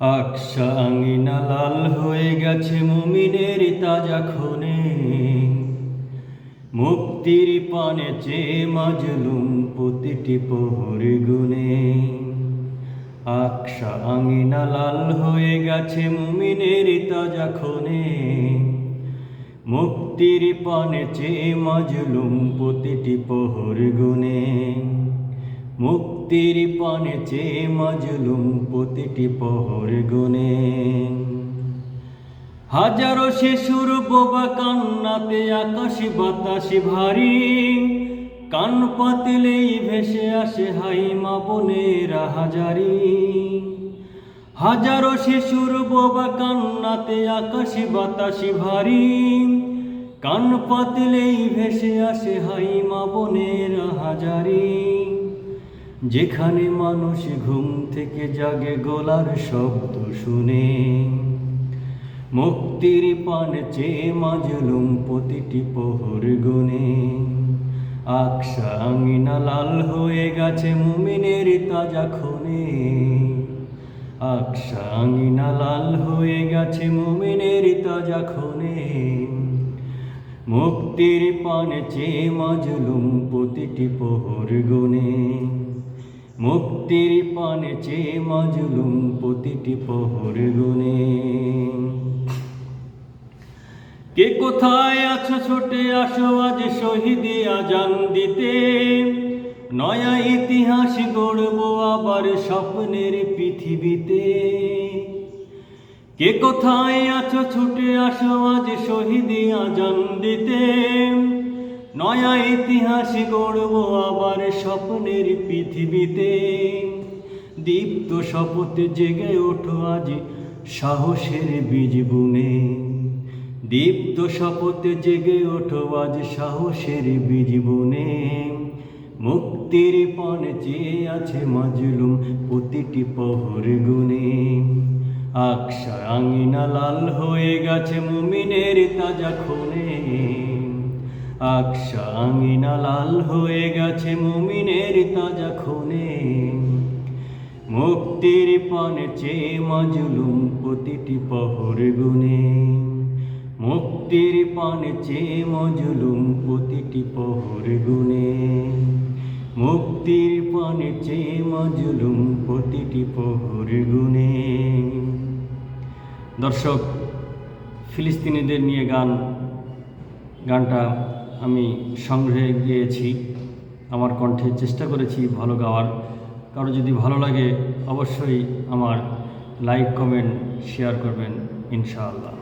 আকশা আঙিনা লাল হয়ে গেছে মুমিনের তাজা খুনে। মুক্তির পানে চেয়ে মাজলুম প্রতিটি প্রহরে গুনে। আকশা আঙিনা লাল হয়ে গেছে মুমিনের তাজা খুনে। মুক্তির পানে চেয়ে মাজলুম প্রতিটি প্রহর গুনে। মুক্তির পানে চেয়ে মাজলুম প্রতিটি প্রহর গুনে হাজারো শিশুর বোবা কান্নাতে আকাশি বাতাসি ভারী। কান পাতিলেই ভেসে আসে হাই মা বোনেরা হাজারি। হাজারো শিশুর বোবা কান্নাতে আকাশি বাতাসি ভারী। কান পাতিলেই ভেসে আসে হাই মা বোনেরা হাজারি। যেখানে মানুষ ঘুম থেকে জাগে গলার শব্দ শুনে। মুক্তির পান চেয়ে মাজলুম প্রতিটি পোহর গুনে। আকশা আঙিনা লাল হয়ে গেছে মুমিনের তাজা খুনে। আকশা আঙিনা লাল হয়ে গেছে মুমিনের তাজা খুনে। মুক্তির পান চেয়ে মাজলুম প্রতিটি পোহর গুনে। মুক্তির পানে চেয়ে মাজলুম প্রতিটি প্রহর গুনে কে কোথায় আছো ছোটে, আসো আজ শহীদে আজান দিতে। নয়া ইতিহাস গড়ব আবার স্বপ্নের পৃথিবীতে। কে কোথায় আছো ছুটে, আসো আজ শহীদে আজান দিতে। নয়া ইতিহাস গড়ব আবার স্বপ্নের পৃথিবীতে। দীপ্ত শপথ জেগে ওঠো আজ সাহসের বীজ বুনে। দীপ্ত শপথ জেগে ওঠো আজ সাহসের বীজ বুনে। মুক্তির পান চেয়ে আছে মাজলুম প্রতিটি প্রহর গুনে আকশা আঙিনা লাল হয়ে গেছে মুমিনের তাজা খুনে। আকশা লাল হয়ে গেছে মুমিনের তাজা খুনে। মুক্তির পানে চেয়ে মাজলুম প্রতিটি প্রহর গুনে মুক্তির পানে চেয়ে মজলুম প্রতিটি প্রহর গুনে মুক্তির পানে চেয়ে মজলুম প্রতিটি প্রহর গুনে দর্শক, ফিলিস্তিনিদের নিয়ে গান, গানটা আমি সংগ্রহে গিয়েছি। আমার কণ্ঠে চেষ্টা করেছি ভালো গাওয়ার। কারও যদি ভালো লাগে, অবশ্যই আমার লাইক, কমেন্ট, শেয়ার করবেন, ইনশাআল্লাহ।